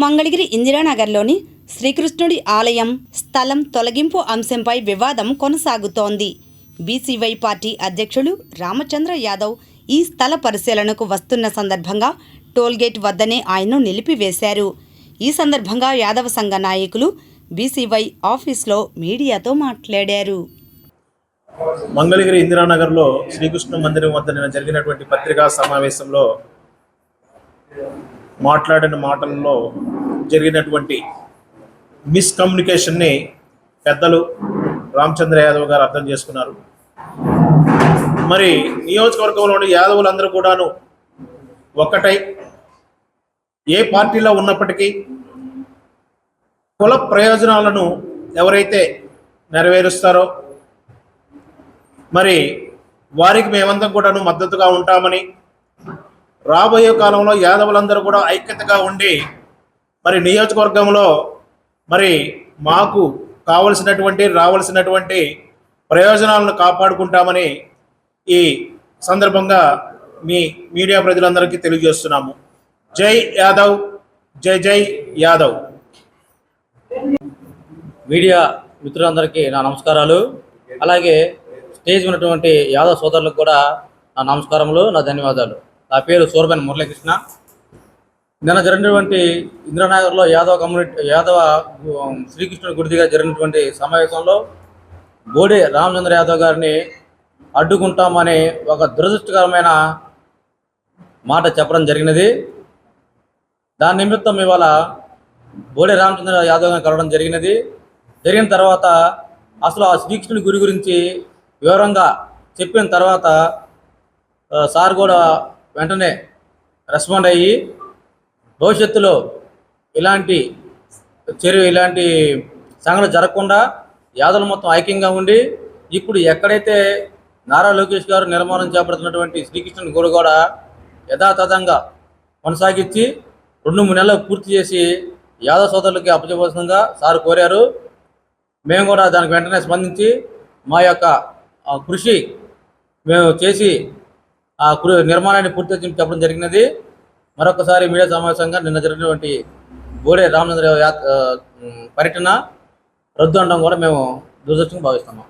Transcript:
మంగళగిరి ఇందిరానగర్లోని శ్రీకృష్ణుడి ఆలయం స్థలం తొలగింపు అంశంపై వివాదం కొనసాగుతోంది. బీసీవై పార్టీ అధ్యక్షులు రామచంద్ర యాదవ్ ఈ స్థల పరిశీలనకు వస్తున్న సందర్భంగా టోల్గేట్ వద్దనే ఆయన్ను నిలిపివేశారు. ఈ సందర్భంగా యాదవ సంఘ నాయకులు బీసీవై ఆఫీస్లో మీడియాతో మాట్లాడారు. మంగళగిరి ఇందిరానగర్లో శ్రీకృష్ణ మందిరం వద్ద నిన్న జరిగినటువంటి పత్రికా సమావేశంలో మాట్లాడిన మాటల్లో జరిగినటువంటి మిస్కమ్యూనికేషన్ని పెద్దలు రామచంద్ర యాదవ్ గారు అర్థం చేసుకున్నారు. మరి నియోజకవర్గంలోని యాదవులందరూ కూడాను ఒక్కటై ఏ పార్టీలో ఉన్నప్పటికీ కుల ప్రయోజనాలను ఎవరైతే నెరవేరుస్తారో మరి వారికి మేమందరం కూడాను మద్దతుగా ఉంటామని రాబోయే కాలంలో యాదవులందరూ కూడా ఐక్యతగా ఉండి మరి నియోజకవర్గంలో మరి మాకు కావలసినటువంటి రావాల్సినటువంటి ప్రయోజనాలను కాపాడుకుంటామని ఈ సందర్భంగా మీ మీడియా ప్రజలందరికీ తెలియజేస్తున్నాము. జై యాదవ్ జై జై యాదవ్. మీడియా మిత్రులందరికీ నా నమస్కారాలు. అలాగే స్టేజ్ ఉన్నటువంటి యాదవ్ సోదరులకు కూడా నా నమస్కారములు నా ధన్యవాదాలు. నా పేరు సూరబెన్ మురళీకృష్ణ. నిన్న జరిగినటువంటి ఇంద్రనగర్లో యాదవ కమ్యూనిటీ యాదవ శ్రీకృష్ణుడు శ్రీకృష్ణుడి జరిగినటువంటి సమావేశంలో బోడే రామచంద్ర యాదవ్ గారిని అడ్డుకుంటామని ఒక దురదృష్టకరమైన మాట చెప్పడం జరిగినది. దాని నిమిత్తం ఇవాళ బోడే రామచంద్ర యాదవ్ గారిని కలవడం జరిగినది. జరిగిన తర్వాత అసలు ఆ శ్రీకృష్ణుడి గురి గురించి వివరంగా చెప్పిన తర్వాత సార్ కూడా వెంటనే రెస్పాండ్ అయ్యి భవిష్యత్తులో ఇలాంటి చర్య ఇలాంటి సంఘటన జరగకుండా యాదవులు మొత్తం ఐక్యంగా ఉండి ఇప్పుడు ఎక్కడైతే నారా లోకేష్ గారు నిర్మాణం చేపడుతున్నటువంటి శ్రీకృష్ణుని గుడి కూడా యథాతథంగా కొనసాగించి రెండు మూడు నెలలు పూర్తి చేసి యాదవ సోదరులకి అప్పచెప్పవలసిందిగా సార్ కోరారు. మేము కూడా దానికి వెంటనే స్పందించి మా యొక్క కృషి మేము చేసి నిర్మాణాన్ని పూర్తి చెప్పడం జరిగినది. మరొకసారి మీడియా సమావేశంగా నిన్న జరిగినటువంటి బోడే రామచంద్ర పర్యటన రద్దు అనడం కూడా మేము దురదృష్టంగా భావిస్తున్నాం.